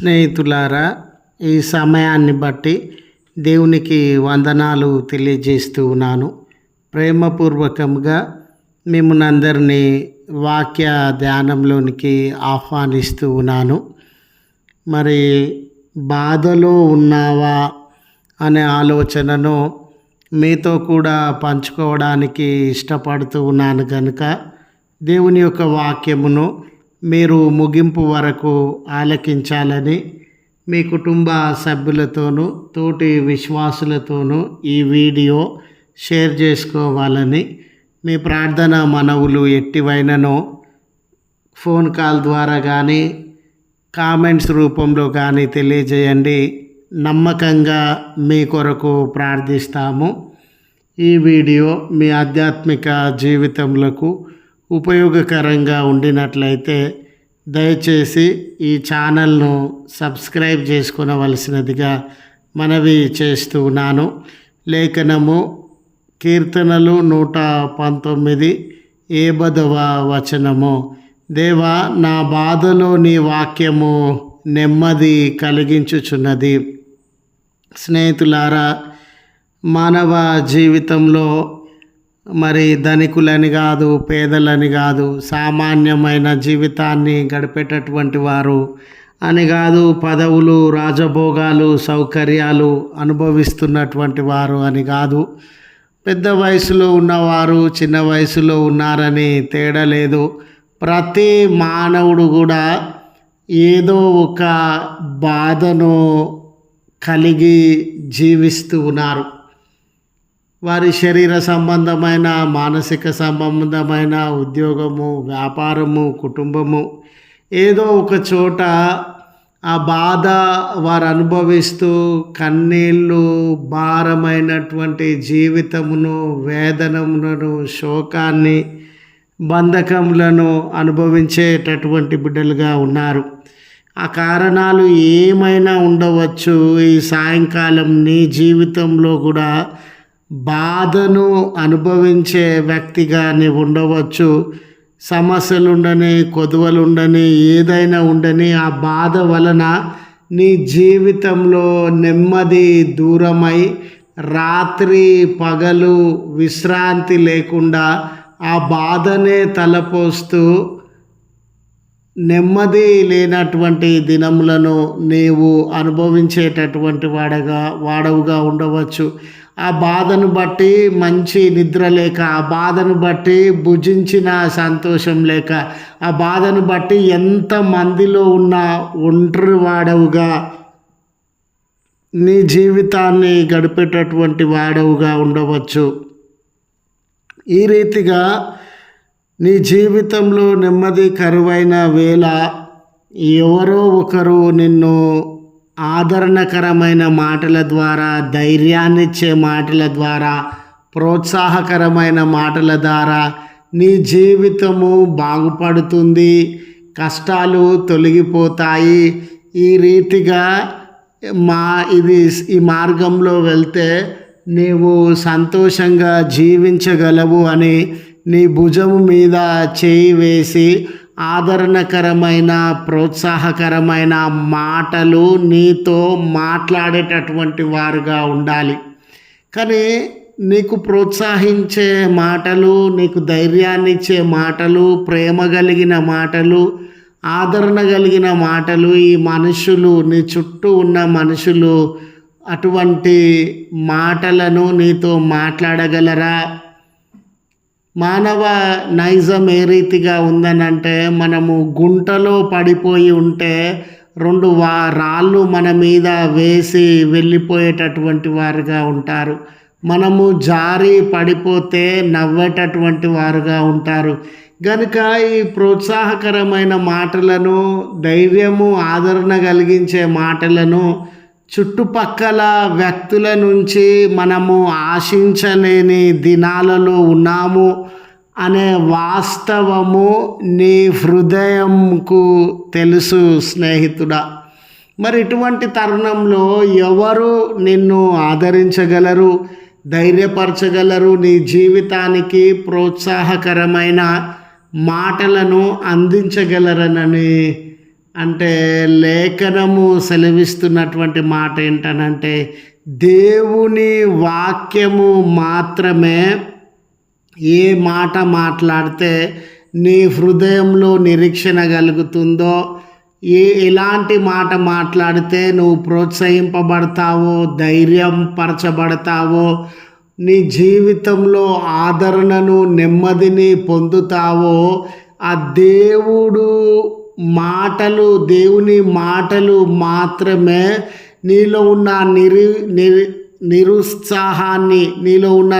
స్నేహితులారా ఈ సమయాన్ని బట్టి దేవునికి వందనాలు తెలియజేస్తూ ఉన్నాను. ప్రేమపూర్వకంగా మిమ్మల్ని అందరినీ వాక్య ధ్యానంలోనికి ఆహ్వానిస్తూ ఉన్నాను. మరి బాధలో ఉన్నావా అనే ఆలోచనను మీతో కూడా పంచుకోవడానికి ఇష్టపడుతూ ఉన్నాను కనుక దేవుని యొక్క వాక్యమును మీరు ముగింపు వరకు ఆలకించాలని మీ కుటుంబ సభ్యులతోనూ తోటి విశ్వాసులతోనూ ఈ వీడియో షేర్ చేసుకోవాలని మీ ప్రార్థన మనవులు ఎట్టివైనను ఫోన్ కాల్ ద్వారా కానీ కామెంట్స్ రూపంలో కానీ తెలియజేయండి. నమ్మకంగా మీ కొరకు ప్రార్థిస్తాము. ఈ వీడియో మీ ఆధ్యాత్మిక జీవితంలో ఉపయోగకరంగా ఉండినట్లయితే దయచేసి ఈ ఛానల్ను సబ్స్క్రైబ్ చేసుకునవలసినదిగా మనవి చేస్తున్నాను లేఖనము కీర్తనలు నూట పంతొమ్మిది ఏబదవ వచనము. దేవా నా బాధలో నీ వాక్యము నెమ్మది కలిగించుచున్నది. స్నేహితులారా మానవ జీవితంలో మరి ధనికులని కాదు పేదలని కాదు సామాన్యమైన జీవితాన్ని గడిపేటటువంటి వారు అని కాదు పదవులు రాజభోగాలు సౌకర్యాలు అనుభవిస్తున్నటువంటి వారు అని కాదు. పెద్ద వయసులో ఉన్నవారు చిన్న వయసులో ఉన్నారని తేడా లేదు. ప్రతి మానవుడు కూడా ఏదో ఒక బాధను కలిగి జీవిస్తూ ఉన్నారు. వారి శరీర సంబంధమైన మానసిక సంబంధమైన ఉద్యోగము వ్యాపారము కుటుంబము. ఏదో ఒక చోట ఆ బాధ వారు అనుభవిస్తూ కన్నీళ్ళు భారమైనటువంటి జీవితమును వేదనములను శోకాన్ని బంధకములను అనుభవించేటటువంటి బిడ్డలుగా ఉన్నారు. ఆ కారణాలు ఏమైనా ఉండవచ్చు. ఈ సాయంకాలం నీ జీవితంలో కూడా బాధను అనుభవించే వ్యక్తిగా నీవు ఉండవచ్చు. సమస్యలు ఉండని కొదువలు ఉండని ఏదైనా ఉండని ఆ బాధ వలన నీ జీవితంలో నెమ్మది దూరమై రాత్రి పగలు విశ్రాంతి లేకుండా ఆ బాధనే తలపోస్తూ నెమ్మది లేనటువంటి దినములను నీవు అనుభవించేటటువంటి వాడగా వాడవుగా ఉండవచ్చు. ఆ బాధను బట్టి మంచి నిద్ర లేక ఆ బాధను బట్టి భుజించిన సంతోషం లేక ఆ బాధను బట్టి ఎంత మందిలో ఉన్న ఒంటరి వాడవుగా నీ జీవితాన్ని గడిపేటటువంటి వాడవుగా ఉండవచ్చు. ఈ రీతిగా నీ జీవితంలో నెమ్మది కరువైన వేళ ఎవరో ఒకరు నిన్ను ఆదరణకరమైన మాటల ద్వారా ధైర్యాన్నిచ్చే మాటల ద్వారా ప్రోత్సాహకరమైన మాటల ద్వారా నీ జీవితము బాగుపడుతుంది కష్టాలు తొలగిపోతాయి. ఈ రీతిగా మా ఇది ఈ మార్గంలో వెళ్తే నీవు సంతోషంగా జీవించగలవు అని నీ భుజము మీద చేయి వేసి ఆదరణకరమైన ప్రోత్సాహకరమైన మాటలు నీతో మాట్లాడేటటువంటి వారుగా ఉండాలి. కానీ నీకు ప్రోత్సహించే మాటలు నీకు ధైర్యాన్ని ఇచ్చే మాటలు ప్రేమ కలిగిన మాటలు ఆదరణ కలిగిన మాటలు ఈ మనుషులు నీ చుట్టూ ఉన్న మనుషులు అటువంటి మాటలను నీతో మాట్లాడగలరా? మానవ నైజం ఏ రీతిగా ఉందనంటే మనము గుంటలో పడిపోయి ఉంటే రెండు వా రాళ్ళు మన మీద వేసి వెళ్ళిపోయేటటువంటి వారుగా ఉంటారు. మనము జారి పడిపోతే నవ్వేటటువంటి వారుగా ఉంటారు. కనుక ఈ ప్రోత్సాహకరమైన మాటలను ధైర్యము ఆదరణ కలిగించే మాటలను చుట్టుపక్కల వ్యక్తుల నుంచి మనము ఆశించలేని దినాలలో ఉన్నాము అనే వాస్తవము నీ హృదయంకు తెలుసు స్నేహితుడా. మరి ఇటువంటి తరుణంలో ఎవరు నిన్ను ఆదరించగలరు ధైర్యపరచగలరు? నీ జీవితానికి ప్రోత్సాహకరమైన మాటలను అందించగలరనని అంటే లేఖనము సెలవిస్తున్నటువంటి మాట ఏంటనంటే దేవుని వాక్యము మాత్రమే ఏ మాట మాట్లాడితే నీ హృదయంలో నిరీక్షణ కలుగుతుందో ఏ ఎలాంటి మాట మాట్లాడితే నువ్వు ప్రోత్సహింపబడతావో ధైర్యం పరచబడతావో నీ జీవితంలో ఆదరణను నెమ్మదిని పొందుతావో ఆ దేవుడు మాటలు దేవుని మాటలు మాత్రమే నీలో ఉన్న నిరు నిరు నిరుత్సాహాన్ని నీలో ఉన్న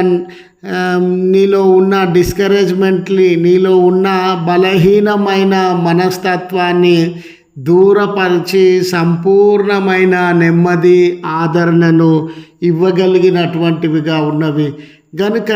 నీలో ఉన్న డిస్కరేజ్మెంట్ని నీలో ఉన్న బలహీనమైన మనస్తత్వాన్ని దూరపరిచి సంపూర్ణమైన నెమ్మది ఆదరణను ఇవ్వగలిగినటువంటివిగా ఉన్నవి. గనుక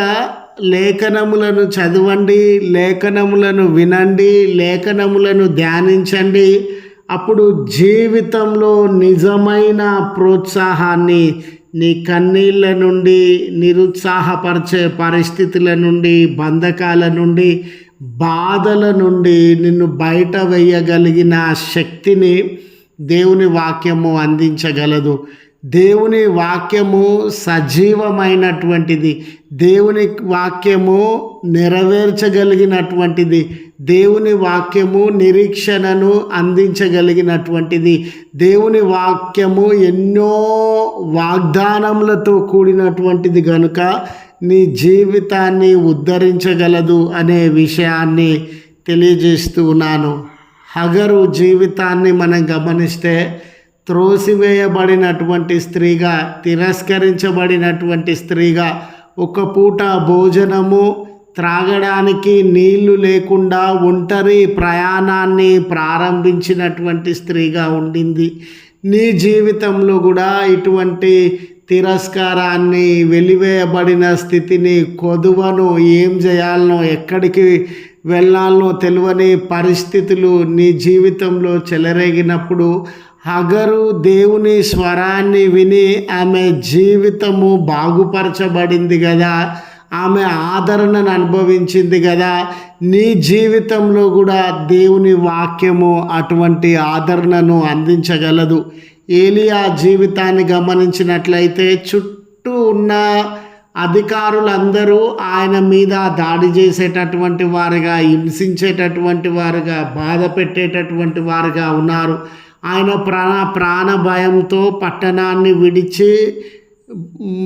లేఖనములను చదవండి లేఖనములను వినండి లేఖనములను ధ్యానించండి. అప్పుడు జీవితంలో నిజమైన ప్రోత్సాహాన్ని నీ కన్నీళ్ళ నుండి నిరుత్సాహపరిచే పరిస్థితుల నుండి బంధకాల నుండి బాధల నుండి నిన్ను బయట వేయగలిగిన శక్తిని దేవుని వాక్యము అందించగలదు. దేవుని వాక్యము సజీవమైనటువంటిది. దేవుని వాక్యము నెరవేర్చగలిగినటువంటిది. దేవుని వాక్యము నిరీక్షణను అందించగలిగినటువంటిది. దేవుని వాక్యము ఎన్నో వాగ్దానములతో కూడినటువంటిది కనుక నీ జీవితాన్ని ఉద్ధరించగలదు అనే విషయాన్ని తెలియజేస్తూ ఉన్నాను. హగరు జీవితాన్ని మనం గమనిస్తే త్రోసివేయబడినటువంటి స్త్రీగా తిరస్కరించబడినటువంటి స్త్రీగా ఒక పూట భోజనము త్రాగడానికి నీళ్ళు లేకుండా ఒంటరి ప్రయాణాన్ని ప్రారంభించినటువంటి స్త్రీగా ఉండింది. నీ జీవితంలో కూడా ఇటువంటి తిరస్కారాన్ని వెలివేయబడిన స్థితిని కొదువను ఏం చేయాలనో ఎక్కడికి వెళ్ళాలనో తెలియని పరిస్థితులు నీ జీవితంలో చెలరేగినప్పుడు హగరు దేవుని స్వరాన్ని విని ఆమె జీవితము బాగుపరచబడింది కదా. ఆమె ఆదరణను అనుభవించింది కదా. నీ జీవితంలో కూడా దేవుని వాక్యము అటువంటి ఆదరణను అందించగలదు. ఏలియా జీవితాన్ని గమనించినట్లయితే చుట్టూ ఉన్న అధికారులందరూ ఆయన మీద దాడి చేసేటటువంటి వారుగా హింసించేటటువంటి వారుగా బాధ పెట్టేటటువంటి వారుగా ఉన్నారు. ఆయన ప్రాణ ప్రాణ భయంతో పట్టణాన్ని విడిచి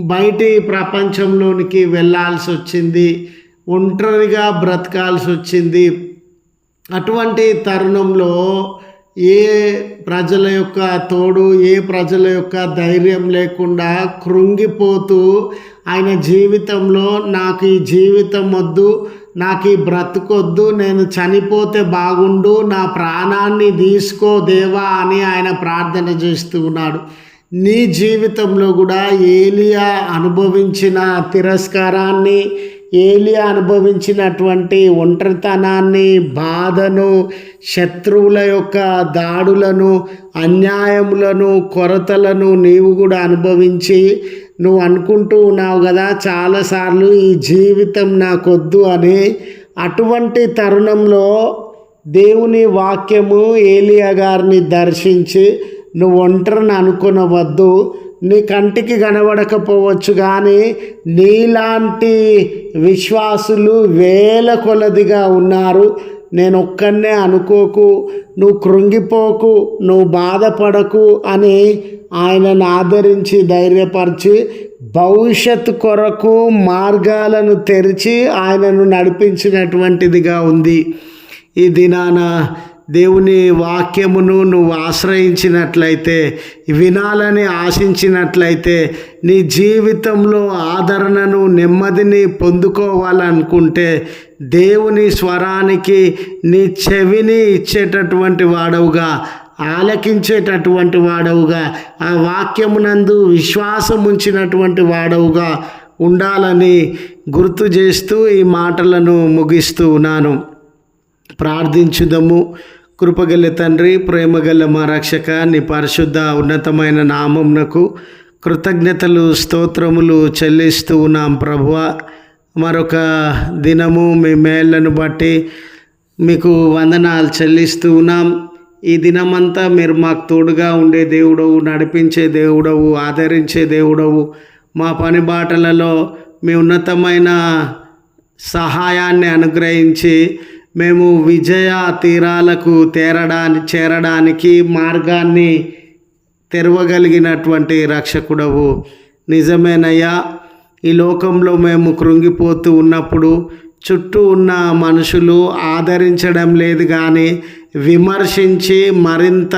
బయటి ప్రపంచంలోనికి వెళ్ళాల్సి వచ్చింది. ఒంటరిగా బ్రతకాల్సి వచ్చింది. అటువంటి తరుణంలో ఏ ప్రజల యొక్క తోడు ఏ ప్రజల యొక్క ధైర్యం లేకుండా కృంగిపోతూ ఆయన జీవితంలో నాకు ఈ జీవితం వద్దు నాకు ఈ బ్రతుకొద్దు నేను చనిపోతే బాగుండు నా ప్రాణాన్ని తీసుకో దేవా అని ఆయన ప్రార్థన చేస్తూ ఉన్నాడు. నీ జీవితంలో కూడా ఏలియా అనుభవించిన తిరస్కారాన్ని ఏలియా అనుభవించినటువంటి ఒంటరితనాన్ని బాధను శత్రువుల యొక్క దాడులను అన్యాయములను కొరతలను నీవు కూడా అనుభవించి నువ్వు అనుకుంటూ ఉన్నావు కదా చాలాసార్లు ఈ జీవితం నాకొద్దు అని అటువంటి తరుణంలో దేవుని వాక్యము ఏలియా గారిని దర్శించి నువ్వు ఒంటరిని అనుకునవద్దు నీ కంటికి కనబడకపోవచ్చు కానీ నీలాంటి విశ్వాసులు వేల కొలదిగా ఉన్నారు. నేనొక్కనే అనుకోకు నువ్వు కృంగిపోకు నువ్వు బాధపడకు అని ఆయనను ఆదరించి ధైర్యపరిచి భవిష్యత్ కొరకు మార్గాలను తెరిచి ఆయనను నడిపించినటువంటిదిగా ఉంది. ఈ దినాన దేవుని వాక్యమును నువ్వు ఆశ్రయించినట్లయితే వినాలని ఆశించినట్లయితే నీ జీవితంలో ఆదరణను నెమ్మదిని పొందుకోవాలనుకుంటే దేవుని స్వరానికి నీ చెవిని ఇచ్చేటటువంటి వాడవుగా ఆలకించేటటువంటి వాడవుగా ఆ వాక్యమునందు విశ్వాసం ఉంచినటువంటి వాడవుగా ఉండాలని గుర్తు చేస్తూ ఈ మాటలను ముగిస్తూ ఉన్నాను. ప్రార్థించుదము. కృపగల తండ్రి ప్రేమగల మా రక్షక నీ పరిశుద్ధ ఉన్నతమైన నామంనకు కృతజ్ఞతలు స్తోత్రములు చెల్లిస్తూ ఉన్నాం ప్రభువ. మరొక దినము మీ మేళ్ళను బట్టి మీకు వందనాలు చెల్లిస్తూ ఉన్నాం. ఈ దినమంతా మీరు మాకు తోడుగా ఉండే దేవుడవు నడిపించే దేవుడవు ఆదరించే దేవుడవు. మా పని బాటలలో మీ ఉన్నతమైన సహాయాన్ని అనుగ్రహించి మేము విజయ తీరాలకు తేరడానికి చేరడానికి మార్గాన్ని తెరవగలిగినటువంటి రక్షకుడవు. నిజమేనయ్యా ఈ లోకంలో మేము కృంగిపోతూ ఉన్నప్పుడు చుట్టూ ఉన్న మనుషులు ఆదరించడం లేదు కానీ విమర్శించి మరింత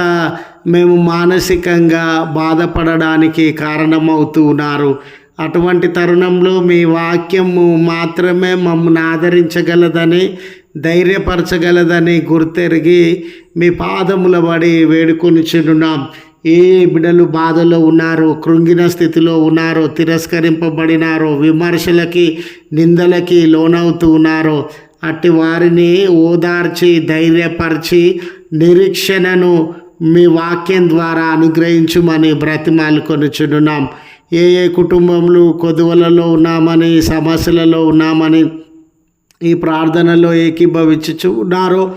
మేము మానసికంగా బాధపడడానికి కారణమవుతూ ఉన్నారు. అటువంటి తరుణంలో మీ వాక్యము మాత్రమే మమ్మల్ని ఆదరించగలదని ధైర్యపరచగలదని గుర్తెరిగి మీ పాదముల పడి వేడుకొనిచున్నాం. ఏ బిడ్డలు బాధలో ఉన్నారో కృంగిన స్థితిలో ఉన్నారో తిరస్కరింపబడినారో విమర్శలకి నిందలకి లోనవుతూ ఉన్నారో అట్టి వారిని ఓదార్చి ధైర్యపరిచి నిరీక్షణను మీ వాక్యం ద్వారా అనుగ్రహించుమని బ్రతిమాలు కొనుచున్నాం. ఏ ఏ కుటుంబంలో కొదువలలో ఉన్నామని సమస్యలలో ఉన్నామని ఈ ప్రార్థనలో ఏకీభవించుచు ఉన్నారో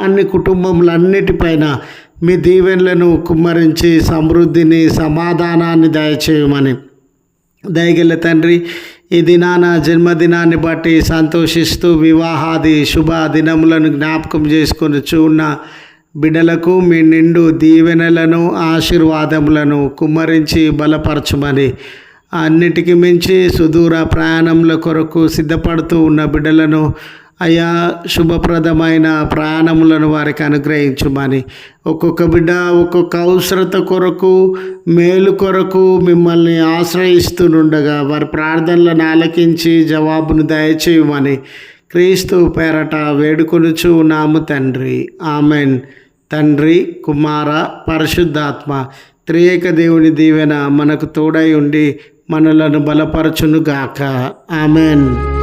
అన్ని కుటుంబములన్నిటిపైన మీ దీవెనలను కుమ్మరించి సమృద్ధిని సమాధానాన్ని దయచేయమని. దయగల తండ్రి ఈ దినాన జన్మదినాన్ని బట్టి సంతోషిస్తూ వివాహాది శుభ దినములను జ్ఞాపకం చేసుకొని చూన్న బిడ్డలకు మీ నిండు దీవెనలను ఆశీర్వాదములను కుమ్మరించి బలపరచమని. అన్నిటికీ మించి సుదూర ప్రయాణముల కొరకు సిద్ధపడుతూ ఉన్న బిడ్డలను అయా శుభప్రదమైన ప్రాణములను వారికి అనుగ్రహించుమని. ఒక్కొక్క బిడ్డ ఒక్కొక్క అవసరత కొరకు మేలు కొరకు మిమ్మల్ని ఆశ్రయిస్తుండగా వారి ప్రార్థనలను ఆలకించి జవాబును దయచేయమని క్రీస్తు పేరట వేడుకొనుచు నాము తండ్రి. ఆమెన్. తండ్రి కుమార పరిశుద్ధాత్మ త్రియేక దేవుని దీవెన మనకు తోడై ఉండి మనలను బలపరచునుగాక. ఆమెన్.